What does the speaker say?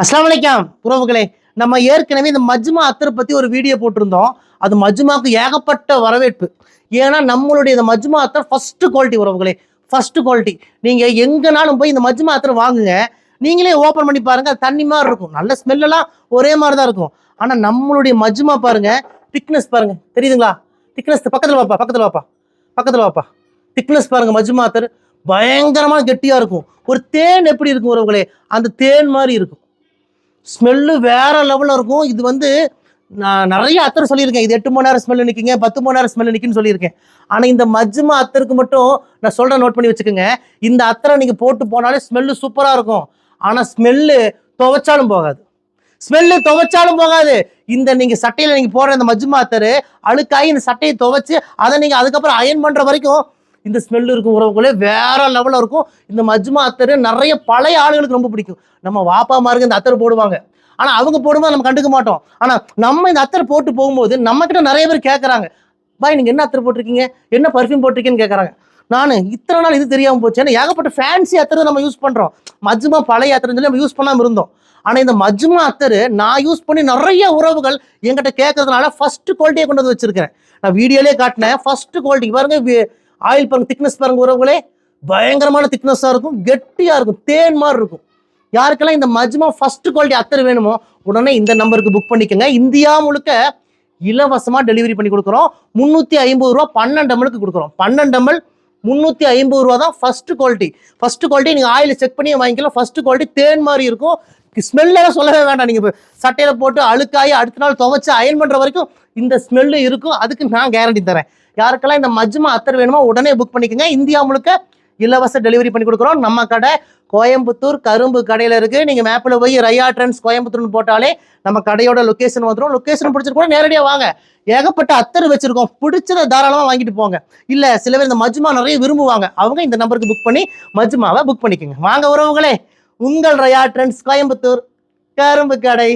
அஸ்லாம் வலைக்கம் உறவுகளே. நம்ம ஏற்கனவே இந்த மஜ்மா அத்தரை பத்தி ஒரு வீடியோ போட்டிருந்தோம். அது மஜ்மாக்கு ஏகப்பட்ட வரவேற்பு. ஏன்னா நம்மளுடைய இந்த மஜ்மா அத்தர் ஃபர்ஸ்ட் குவாலிட்டி உறவுகளே. ஃபர்ஸ்ட் குவாலிட்டி நீங்க எங்கனாலும் போய் இந்த மஜ்மா அத்தர் வாங்குங்க. நீங்களே ஓப்பன் பண்ணி பாருங்க அது தண்ணி மாதிரி இருக்கும். நல்ல ஸ்மெல்லாம் ஒரே மாதிரி தான் இருக்கும். ஆனா நம்மளுடைய மஜ்மா பாருங்க திக்னஸ் பாருங்க. தெரியுதுங்களா? திக்னஸ் பக்கத்துல வாப்பா பக்கத்துல வாப்பா பக்கத்துல வாப்பா. திக்னஸ் பாருங்க மஜ்மா அத்தர். பயங்கரமா கெட்டியா இருக்கும். ஒரு தேன் எப்படி இருக்கும் உறவுகளே? அந்த தேன் மாதிரி இருக்கும். ஸ்மெல்லு வேற லெவலில் இருக்கும். இது வந்து நான் நிறைய அத்தர் சொல்லியிருக்கேன். இது எட்டு மணி நேரம் ஸ்மெல் நிற்கிங்க பத்து மணி நேரம் ஸ்மெல் நிற்கின்னு சொல்லியிருக்கேன். ஆனால் இந்த மஜ்மா அத்தருக்கு மட்டும் நான் சொல்கிறேன் நோட் பண்ணி வச்சுக்கோங்க. இந்த அத்தரை நீங்கள் போட்டு போனாலே ஸ்மெல்லு சூப்பராக இருக்கும். ஆனால் ஸ்மெல்லு துவைச்சாலும் போகாது. ஸ்மெல்லு துவைச்சாலும் போகாது. இந்த நீங்கள் சட்டையில் நீங்கள் போடுற இந்த மஜ்மா அத்தர் அழுக்காகி இந்த சட்டையை துவைச்சி அதை நீங்கள் அதுக்கப்புறம் அயன் பண்ணுற வரைக்கும் இந்த ஸ்மெல் இருக்கும் உறவுகளே வேற லெவலில் இருக்கும். இந்த மஜ்மா அத்தர் நிறைய பழைய ஆளுகளுக்கு ரொம்ப பிடிக்கும். நம்ம வாப்பா மாருக்கு இந்த அத்தர் போடுவாங்க. ஆனால் அவங்க போடும்போது நம்ம கண்டுக்க மாட்டோம். ஆனால் நம்ம இந்த அத்தர் போட்டு போகும்போது நம்ம கிட்ட நிறைய பேர் கேட்குறாங்க பாய் நீங்கள் என்ன அத்தர் போட்டிருக்கீங்க? என்ன பர்ஃப்யூம் போட்டிருக்கீங்கன்னு கேட்குறாங்க நான் இத்தனை நாள் இது தெரியாமல் போச்சு. ஏன்னா ஏகப்பட்ட ஃபேன்சி அத்தரை நம்ம யூஸ் பண்ணுறோம் மஜ்மா பழைய அத்தர்னு சொல்லி நம்ம யூஸ் பண்ணாமல் இருந்தோம். ஆனால் இந்த மஜ்மா அத்தர் நான் யூஸ் பண்ணி நிறைய உறவுகள் என்கிட்ட கேட்கறதுனால ஃபஸ்ட்டு குவாலிட்டியை கொண்டு வந்து வச்சிருக்கிறேன். நான் வீடியோலேயே காட்டினேன். ஃபஸ்ட்டு குவாலிட்டி பாருங்கள் ஆயில் பாருங்க திக்னஸ் பாருங்க உறவுகளே. பயங்கரமான திக்னஸாக இருக்கும் கெட்டியாக இருக்கும் தேன் மாதிரி இருக்கும். யாருக்கெல்லாம் இந்த மஜ்மா ஃபர்ஸ்ட் குவாலிட்டி அத்தர் வேணுமோ உடனே இந்த நம்பருக்கு புக் பண்ணிக்கோங்க. இந்தியா முழுக்க இலவசமாக டெலிவரி பண்ணி கொடுக்குறோம். முந்நூற்றி ஐம்பது ரூபா பன்னெண்டு எம்எல்க்கு கொடுக்குறோம். பன்னெண்டு எம்எல் முந்நூற்றி ஐம்பது ரூபா தான் ஃபஸ்ட்டு குவாலிட்டி ஃபஸ்ட்டு குவாலிட்டி நீங்கள் ஆயில் செக் பண்ணி வாங்கிக்கலாம். ஃபஸ்ட்டு குவாலிட்டி தேன் மாதிரி இருக்கும். ஸ்மெல்லாம் சொல்லவே வேண்டாம். நீங்கள் இப்போ சட்டையில் போட்டு அழுக்காயி அடுத்த நாள் துவைச்சு அயன் பண்ணுற வரைக்கும் இந்த ஸ்மெல்லு இருக்கும். அதுக்கு நான் கேரண்டி தரேன். யாருக்கெல்லாம் இந்த மஜ்மா அத்தர் வேணுமோ உடனே புக் பண்ணிக்கோங்க. இந்தியா முழுக்க இலவச டெலிவரி பண்ணி கொடுக்குறோம். நம்ம கடை கோயம்புத்தூர் கரும்பு கடையில் இருக்குது நீங்கள் மேப்பில் போய் ரயா ட்ரெண்ட்ஸ் கோயம்புத்தூர்னு போட்டாலே நம்ம கடையோட லொக்கேஷன் வந்துடும் லொக்கேஷன் பிடிச்சிட்டு கூட நேரடியாக வாங்க. ஏகப்பட்ட அத்தர் வச்சுருக்கோம். பிடிச்சதை தாராளமாக வாங்கிட்டு போங்க. இல்லை சில பேர் இந்த மஜ்மா நிறைய விரும்புவாங்க. அவங்க இந்த நம்பருக்கு புக் பண்ணி மஜ்மாவை புக் பண்ணிக்கோங்க. வாங்க உறவுகளே. உங்கள் ரயா ட்ரெண்ட்ஸ் கோயம்புத்தூர் கரும்பு கடை.